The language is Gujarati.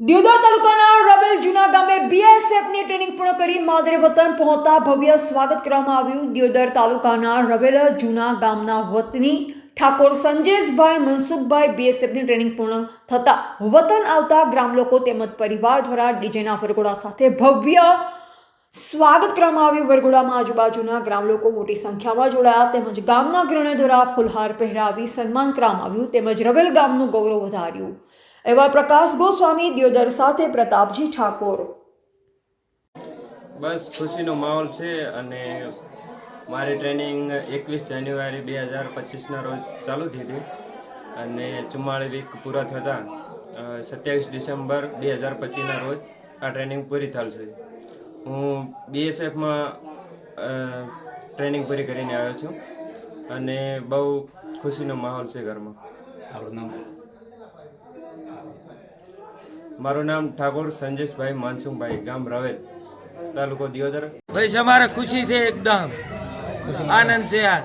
દિયોદર તાલુકાના રબેલ જૂના ગામે બીએસએફની ટ્રેનિંગ પૂર્ણ કરી માદરે વતન પહોંચતા ભવ્ય સ્વાગત કરવામાં આવ્યું. દિયોદર તાલુકાના રબેલ જૂના ગામના વતની ઠાકોર સંજેશભાઈ, મનસુખભાઈ બીએસએફની ટ્રેનિંગ પૂર્ણ થતા વતન આવતા ગ્રામલોકો તેમજ પરિવાર દ્વારા ડીજેના વરઘોડા સાથે ભવ્ય સ્વાગત કરવામાં આવ્યું. વરઘોડામાં આજુબાજુના ગ્રામ લોકો મોટી સંખ્યામાં જોડાયા તેમજ ગામના ગ્રહણ દ્વારા ફુલહાર પહેરાવી સન્માન કરવામાં આવ્યું તેમજ રવેલ ગામનું ગૌરવ વધાર્યું. એવા પ્રકાશ ગોસ્વામી દિયોદર સાથે પ્રતાપજી ઠાકોર. બસ ખુશીનો માહોલ છે અને મારી ટ્રેનિંગ એકવીસ જાન્યુઆરી બે હજાર પચીસના રોજ ચાલુ થઈ હતી અને ચુમ્માળી વીક પૂરા થતાં સત્યાવીસ ડિસેમ્બર બે હજાર પચીસના રોજ આ ટ્રેનિંગ પૂરી છે હું બીએસએફમાં ટ્રેનિંગ પૂરી કરીને આવ્યો છું અને બહુ ખુશીનો માહોલ છે ઘરમાં. આપણું નામ મારું નામ ઠાકોર સંજેશભાઈ માનસુખભાઈ ગામ રવેલ તાલુકો દિયોદર. ભાઈ અમારે ખુશી છે એકદમ. આનંદ છે યાર